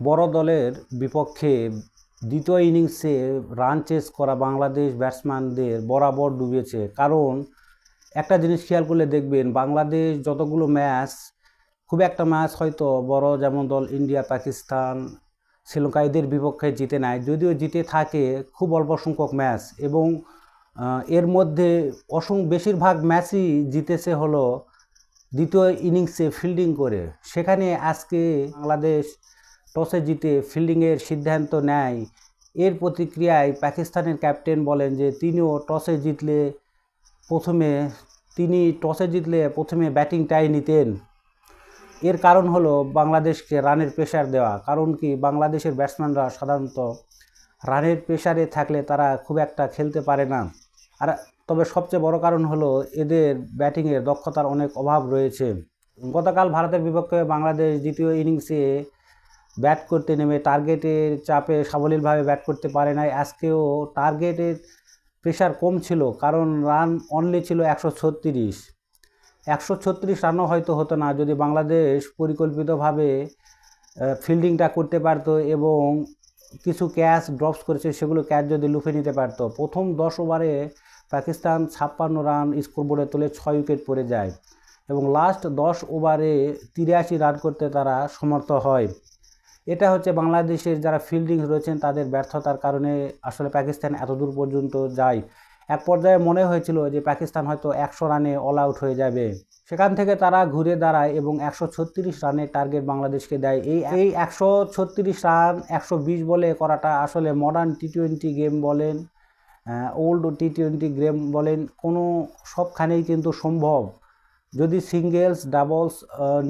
বড় দলের বিপক্ষে দ্বিতীয় ইনিংসে রান চেস করা বাংলাদেশ ব্যাটসম্যানদের বরাবর ডুবেছে কারণ একটা জিনিস খেয়াল করলে দেখবেন, বাংলাদেশ যতগুলো ম্যাচ, খুব একটা ম্যাচ হয়তো বড় যেমন দল ইন্ডিয়া, পাকিস্তান, শ্রীলঙ্কা এদের বিপক্ষে জিতে নেয় যদিও জিতে থাকে খুব অল্প সংখ্যক ম্যাচ এবং এর মধ্যে অসং, বেশিরভাগ ম্যাচই জিতেছে হলো দ্বিতীয় ইনিংসে ফিল্ডিং করে। সেখানে আজকে বাংলাদেশ টসে জিতে ফিল্ডিংয়ের সিদ্ধান্ত নেয়। এর প্রতিক্রিয়ায় পাকিস্তানের ক্যাপ্টেন বলেন যে, তিনিও টসে জিতলে প্রথমে, তিনি টসে জিতলে প্রথমে ব্যাটিংটাই নিতেন। এর কারণ হলো বাংলাদেশকে রানের প্রেশার দেওয়া। কারণ কি, বাংলাদেশের ব্যাটসম্যানরা সাধারণত রানের প্রেশারে থাকলে তারা খুব একটা খেলতে পারে না। আর, তবে সবচেয়ে বড় কারণ হলো এদের ব্যাটিংয়ের দক্ষতার অনেক অভাব রয়েছে। গতকাল ভারতের বিপক্ষে বাংলাদেশ দ্বিতীয় ইনিংসে ব্যাট করতে নেমে টার্গেটের চাপে সাবলীলভাবে ব্যাট করতে পারে নাই। আজকেও টার্গেটের প্রেশার কম ছিল, কারণ রান অনলি ছিল একশো ছত্রিশ। একশো ছত্রিশ রানও হয়তো হতো না, যদি বাংলাদেশ পরিকল্পিতভাবে ফিল্ডিংটা করতে পারতো এবং কিছু ক্যাচ ড্রপস করেছে, সেগুলো ক্যাচ যদি লুফে নিতে পারতো। প্রথম দশ ওভারে পাকিস্তান ছাপ্পান্ন রান স্কোরবোর্ডে তুলে ছয় উইকেট পড়ে যায় এবং লাস্ট দশ ওভারে তিরাশি রান করতে তারা সমর্থ হয়। এটা হচ্ছে বাংলাদেশের যারা ফিল্ডিং রয়েছেন, তাদের ব্যর্থতার কারণে আসলে পাকিস্তান এত দূর পর্যন্ত যায়। এক পর্যায়ে মনে হয়েছিল যে পাকিস্তান হয়তো একশো রানে অল আউট হয়ে যাবে। সেখান থেকে তারা ঘুরে দাঁড়ায় এবং একশো ছত্রিশ রানের টার্গেট বাংলাদেশকে দেয়। এই এই একশো ছত্রিশ রান, একশো বিশ বলে করাটা আসলে মডার্ন টি টোয়েন্টি গেম বলেন ওল্ড টি টোয়েন্টি গেম বলেন, কোনো সবখানেই কিন্তু সম্ভব। যদি সিঙ্গেলস ডাবলস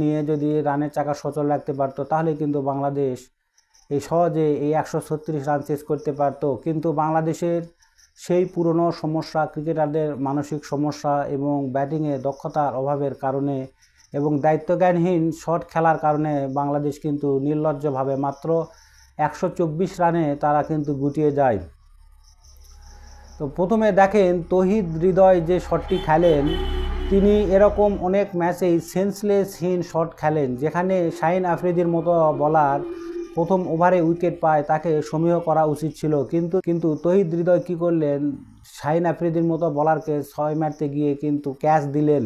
নিয়ে যদি রানের চাকা সচল রাখতে পারতো, তাহলে কিন্তু বাংলাদেশ এই সহজে এই একশো ছত্রিশ রান চেস করতে পারতো। কিন্তু বাংলাদেশের সেই পুরনো সমস্যা, ক্রিকেটারদের মানসিক সমস্যা এবং ব্যাটিংয়ে দক্ষতার অভাবের কারণে এবং দায়িত্বজ্ঞানহীন শট খেলার কারণে বাংলাদেশ কিন্তু নির্লজ্জভাবে মাত্র একশো চব্বিশ রানে তারা কিন্তু গুটিয়ে যায়। তো প্রথমে দেখেন, তহিদ হৃদয় যে শটটি খেলেন তিনি এরকম অনেক ম্যাচেই সেন্সলেসহীন শট খেলেন, যেখানে শাহিন আফ্রিদির মতো বলার প্রথম ওভারে উইকেট পায় তাকে সমীহ করা উচিত ছিল। কিন্তু কিন্তু তহিদ হৃদয় কী করলেন? শাহিন আফ্রিদির মতো বলারকে ছয় মারতে গিয়ে কিন্তু ক্যাচ দিলেন।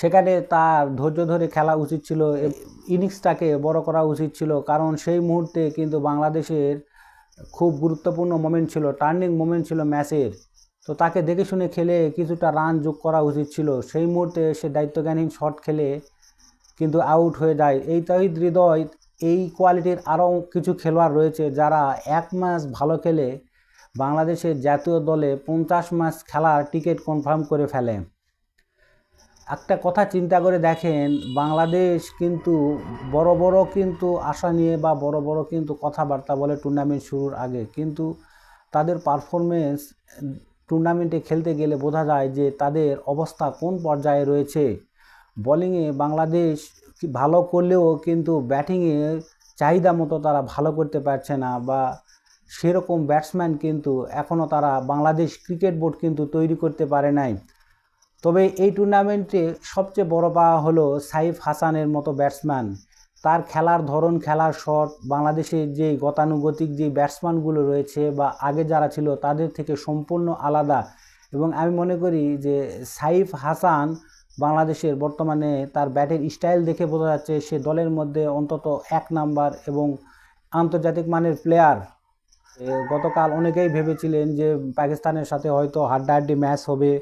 সেখানে তার ধৈর্য ধরে খেলা উচিত ছিল, ইনিংসটাকে বড় করা উচিত ছিল, কারণ সেই মুহূর্তে কিন্তু বাংলাদেশের খুব গুরুত্বপূর্ণ মোমেন্ট ছিল টার্নিং মোমেন্ট ছিল ম্যাচের। তো তাকে দেখে শুনে খেলে কিছুটা রান যোগ করা উচিত ছিল। সেই মুহূর্তে সে দায়িত্বজ্ঞানহীন শট খেলে কিন্তু আউট হয়ে যায়। এই তহিদ হৃদয়, এই কোয়ালিটির আরও কিছু খেলোয়াড় রয়েছে যারা এক মাস ভালো খেলে বাংলাদেশের জাতীয় দলে পঞ্চাশ মাস খেলার টিকিট কনফার্ম করে ফেলে। একটা কথা চিন্তা করে দেখেন, বাংলাদেশ কিন্তু বড় বড় কিন্তু আশা নিয়ে বা বড় বড় কিন্তু কথাবার্তা বলে টুর্নামেন্ট শুরুর আগে কিন্তু তাদের পারফরমেন্স টুর্নামেন্টে খেলতে গেলে বোঝা যায় যে তাদের অবস্থা কোন পর্যায়ে রয়েছে। বোলিংয়ে বাংলাদেশ ভালো করলেও কিন্তু ব্যাটিংয়ে চাহিদা মতো তারা ভালো করতে পারছে না বা সেরকম ব্যাটসম্যান কিন্তু এখনও তারা বাংলাদেশ ক্রিকেট বোর্ড কিন্তু তৈরি করতে পারে নাই। তবে এই টুর্নামেন্টে সবচেয়ে বড় পাওয়া হলো সাইফ হাসানের মতো ব্যাটসম্যান। তার খেলার ধরন, খেলার শট বাংলাদেশের যে গতানুগতিক যে ব্যাটসম্যানগুলো রয়েছে বা আগে যারা ছিল তাদের থেকে সম্পূর্ণ আলাদা। এবং আমি মনে করি যে সাইফ হাসান বাংলাদেশের বর্তমানে তার ব্যাটের স্টাইল দেখে বোঝা যাচ্ছে সে দলের মধ্যে অন্তত এক নাম্বার এবং আন্তর্জাতিক মানের প্লেয়ার। গতকাল অনেকেই ভেবেছিলেন যে পাকিস্তানের সাথে হয়তো হাড্ডাহাড্ডি ম্যাচ হবে।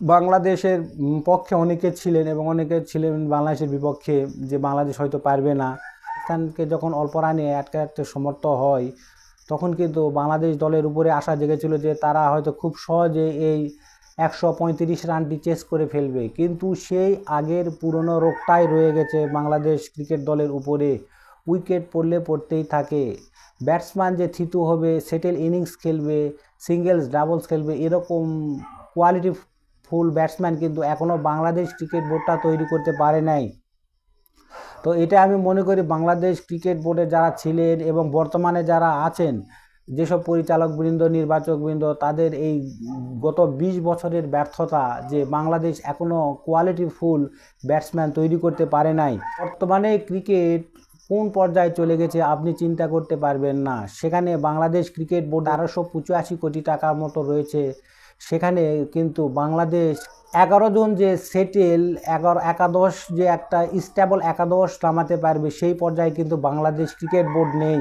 বাংলাদেশের পক্ষে অনেকে ছিলেন এবং অনেকে ছিলেন বাংলাদেশের বিপক্ষে যে বাংলাদেশ হয়তো পারবে না। পাকিস্তানকে যখন অল্প রানে আটকে রাখতে সমর্থ হয়, তখন কিন্তু বাংলাদেশ দলের উপরে আশা জেগেছিল যে তারা হয়তো খুব সহজে এই একশো পঁয়ত্রিশ রানটি চেস করে ফেলবে। কিন্তু সেই আগের পুরনো রোগটাই রয়ে গেছে বাংলাদেশ ক্রিকেট দলের উপরে। উইকেট পড়লে পড়তেই থাকে। ব্যাটসম্যান যে থিতু হবে, সেটেল ইনিংস খেলবে, সিঙ্গেলস, ডাবলস খেলবে, এরকম কোয়ালিটি ফুল ব্যাটসম্যান কিন্তু এখনও বাংলাদেশ ক্রিকেট বোর্ডটা তৈরি করতে পারে নাই। তো এটা আমি মনে করি বাংলাদেশ ক্রিকেট বোর্ডে যারা ছিলেন এবং বর্তমানে যারা আছেন, যেসব পরিচালকবৃন্দ নির্বাচকবৃন্দ তাদের এই গত ২০ বছরের ব্যর্থতা যে বাংলাদেশ এখনও কোয়ালিটি ফুল ব্যাটসম্যান তৈরি করতে পারে নাই, বর্তমানে ক্রিকেট কোন পর্যায়ে চলে গেছে আপনি চিন্তা করতে পারবেন না। সেখানে বাংলাদেশ ক্রিকেট বোর্ড আরোশো পঁচাশি কোটি টাকার মতো রয়েছে। সেখানে কিন্তু বাংলাদেশ এগারো জন যে সেটেল এগারো, একাদশ যে একটা স্টেবল একাদশ নামাতে পারবে, সেই পর্যায়ে কিন্তু বাংলাদেশ ক্রিকেট বোর্ড নেই।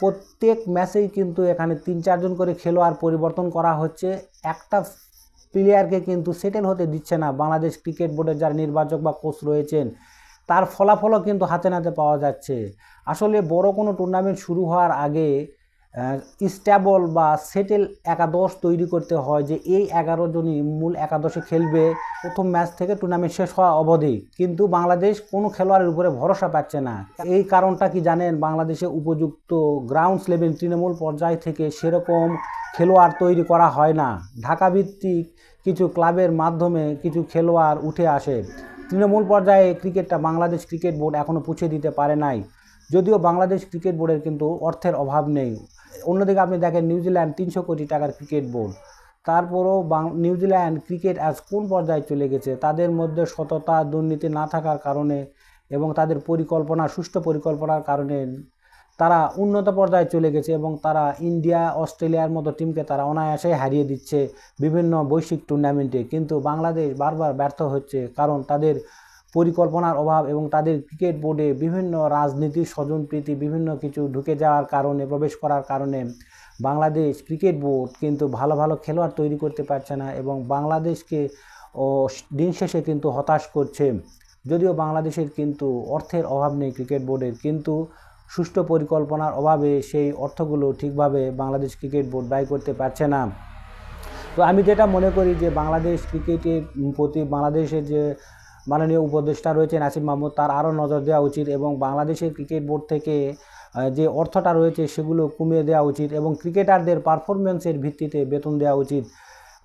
প্রত্যেক ম্যাচেই কিন্তু এখানে তিন চারজন করে খেলোয়াড় পরিবর্তন করা হচ্ছে। একটা প্লেয়ারকে কিন্তু সেটেল হতে দিচ্ছে না বাংলাদেশ ক্রিকেট বোর্ডের যারা নির্বাচক বা কোচ রয়েছেন। তার ফলাফলও কিন্তু হাতে নাতে পাওয়া যাচ্ছে। আসলে বড় কোনো টুর্নামেন্ট শুরু হওয়ার আগে স্ট্যাবল বা সেটেল একাদশ তৈরি করতে হয় যে এই এগারো জনই মূল একাদশে খেলবে। প্রথম ম্যাচ থেকে টুর্নামেন্ট শেষ হওয়া অবধি। কিন্তু বাংলাদেশ কোনো খেলোয়াড়ের উপরে ভরসা পাচ্ছে না। এই কারণটা কি জানেন? বাংলাদেশে উপযুক্ত গ্রাউন্ড লেভেল তৃণমূল পর্যায় থেকে সেরকম খেলোয়াড় তৈরি করা হয় না। ঢাকা ভিত্তিক কিছু ক্লাবের মাধ্যমে কিছু খেলোয়াড় উঠে আসে। তৃণমূল পর্যায়ে ক্রিকেটটা বাংলাদেশ ক্রিকেট বোর্ড এখনও পুছে দিতে পারে নাই। যদিও বাংলাদেশ ক্রিকেট বোর্ডের কিন্তু অর্থের অভাব নেই। অন্যদিকে আপনি দেখেন নিউজিল্যান্ড তিনশো কোটি টাকার ক্রিকেট বোর্ড। তারপরও নিউজিল্যান্ড ক্রিকেট আজ কোন পর্যায়ে চলে গেছে তাদের মধ্যে সততা, দুর্নীতি না থাকার কারণে এবং তাদের পরিকল্পনা, সুষ্ঠু পরিকল্পনার কারণে তারা উন্নত পর্যায়ে চলে গেছে এবং তারা ইন্ডিয়া, অস্ট্রেলিয়ার মতো টিমকে তারা অনায়াসে হারিয়ে দিচ্ছে বিভিন্ন বৈশ্বিক টুর্নামেন্টে কিন্তু বাংলাদেশ বারবার ব্যর্থ হচ্ছে কারণ তাদের পরিকল্পনার অভাব এবং তাদের ক্রিকেট বোর্ডে বিভিন্ন রাজনীতির স্বজনপ্রীতি, বিভিন্ন কিছু ঢুকে যাওয়ার কারণে, প্রবেশ করার কারণে বাংলাদেশ ক্রিকেট বোর্ড কিন্তু ভালো ভালো খেলোয়াড় তৈরি করতে পারছে না এবং বাংলাদেশকে ও দিন শেষে কিন্তু হতাশ করছে। যদিও বাংলাদেশের কিন্তু অর্থের অভাব নেই ক্রিকেট বোর্ডের, কিন্তু সুষ্ঠু পরিকল্পনার অভাবে সেই অর্থগুলো ঠিকভাবে বাংলাদেশ ক্রিকেট বোর্ড ব্যয় করতে পারছে না। তো আমি যেটা মনে করি যে বাংলাদেশ ক্রিকেটের প্রতি, বাংলাদেশের যে মাননীয় উপদেষ্টা রয়েছেন আসিফ মাহমুদ, তার আরও নজর দেওয়া উচিত এবং বাংলাদেশের ক্রিকেট বোর্ড থেকে যে অর্থটা রয়েছে সেগুলো কমিয়ে দেওয়া উচিত এবং ক্রিকেটারদের পারফরমেন্সের ভিত্তিতে বেতন দেওয়া উচিত।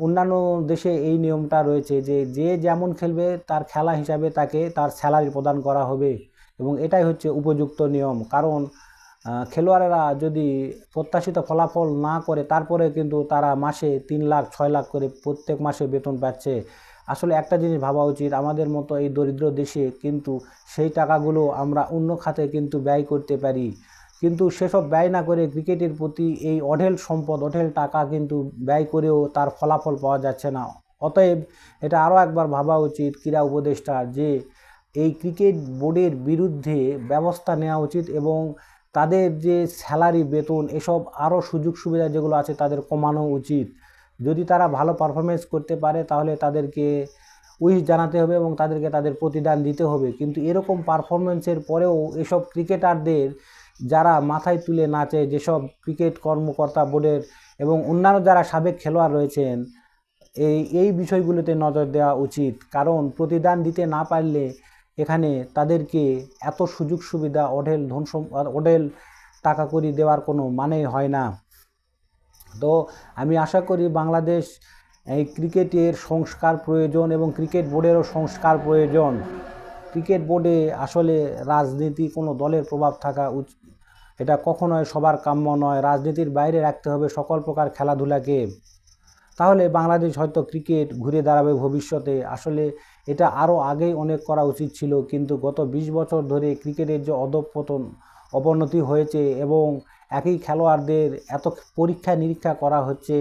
অন্যান্য দেশে এই নিয়মটা রয়েছে যে যে যেমন খেলবে তার খেলা হিসাবে তাকে তার স্যালারি প্রদান করা হবে এবং এটাই হচ্ছে উপযুক্ত নিয়ম। কারণ খেলোয়াড়েরা যদি প্রত্যাশিত ফলাফল না করে তারপরে কিন্তু তারা মাসে তিন লাখ, ছয় লাখ করে প্রত্যেক মাসে বেতন পাচ্ছে। আসলে একটা জিনিস ভাবা উচিত, আমাদের মতো এই দরিদ্র দেশে কিন্তু সেই টাকাগুলো আমরা অন্য খাতে কিন্তু ব্যয় করতে পারি। কিন্তু সেসব ব্যয় না করে ক্রিকেটের প্রতি এই অঢেল সম্পদ, অঢেল টাকা কিন্তু ব্যয় করেও তার ফলাফল পাওয়া যাচ্ছে না। অতএব এটা আরও একবার ভাবা উচিত ক্রীড়া উপদেষ্টা যে এই ক্রিকেট বোর্ডের বিরুদ্ধে ব্যবস্থা নেওয়া উচিত এবং তাদের যে স্যালারি, বেতন এসব আরও সুযোগ সুবিধা যেগুলো আছে তাদের কমানো উচিত। যদি তারা ভালো পারফরমেন্স করতে পারে, তাহলে তাদেরকে উইশ জানাতে হবে এবং তাদেরকে তাদের প্রতিদান দিতে হবে। কিন্তু এরকম পারফরমেন্সের পরেও এসব ক্রিকেটারদের যারা মাথায় তুলে নাচে, যেসব ক্রিকেট কর্মকর্তা বোর্ডের এবং অন্যান্য যারা সাবেক খেলোয়াড় রয়েছেন, এই এই বিষয়গুলোতে নজর দেওয়া উচিত। কারণ প্রতিদান দিতে না পারলে এখানে তাদেরকে এত সুযোগ সুবিধা অঢেল ধন অঢেল টাকা করি দেওয়ার কোনো মানেই হয় না। তো আমি আশা করি বাংলাদেশ, এই ক্রিকেটের সংস্কার প্রয়োজন এবং ক্রিকেট বোর্ডেরও সংস্কার প্রয়োজন। ক্রিকেট বোর্ডে আসলে রাজনীতি কোনো দলের প্রভাব থাকা এটা কখনোই সবার কাম্য নয়। রাজনীতির বাইরে রাখতে হবে সকল প্রকার খেলাধুলাকে। তাহলে বাংলাদেশ হয়তো ক্রিকেট ঘুরে দাঁড়াবে ভবিষ্যতে। আসলে এটা আরও আগেই অনেক করা উচিত ছিল, কিন্তু গত ২০ বছর ধরে ক্রিকেটের যে অধঃপতন, অবনতি হয়েছে এবং একই খেলোয়াড়দের এত পরীক্ষা নিরীক্ষা করা হচ্ছে,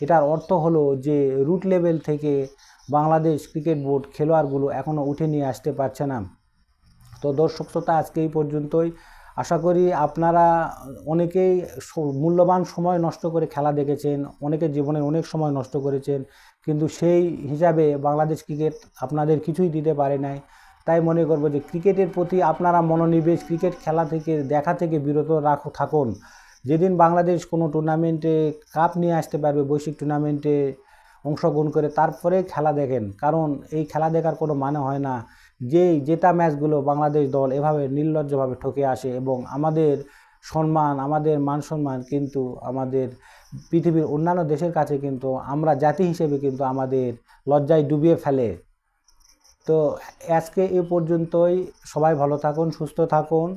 এটার অর্থ হলো যে রুট লেভেল থেকে বাংলাদেশ ক্রিকেট বোর্ড খেলোয়াড়গুলো এখনও উঠে নিয়ে আসতে পারছে না। তো দর্শক শ্রোতা, আজকে এই পর্যন্তই। আশা করি আপনারা অনেকেই মূল্যবান সময় নষ্ট করে খেলা দেখেছেন, অনেকে জীবনের অনেক সময় নষ্ট করেছেন, কিন্তু সেই হিসাবে বাংলাদেশ ক্রিকেট আপনাদের কিছুই দিতে পারে নাই। তাই মনে করব যে ক্রিকেটের প্রতি আপনারা মনোনিবেশ, ক্রিকেট খেলা থেকে, দেখা থেকে বিরত রাখো, থাকুন। যেদিন বাংলাদেশ কোনো টুর্নামেন্টে কাপ নিয়ে আসতে পারবে, বৈশ্বিক টুর্নামেন্টে অংশগ্রহণ করে তারপরে খেলা দেখেন। কারণ এই খেলা দেখার কোনো মানে হয় না। যেই জেতা ম্যাচগুলো বাংলাদেশ দল এভাবে নির্লজ্জভাবে ঠকে আসে এবং আমাদের সম্মান, আমাদের মান সম্মান কিন্তু আমাদের পৃথিবীর অন্যান্য দেশের কাছে কিন্তু আমরা জাতি হিসেবে কিন্তু আমাদের লজ্জায় ডুবিয়ে ফেলে। তো আজকে এ পর্যন্তই। সবাই ভালো থাকুন সুস্থ থাকুন।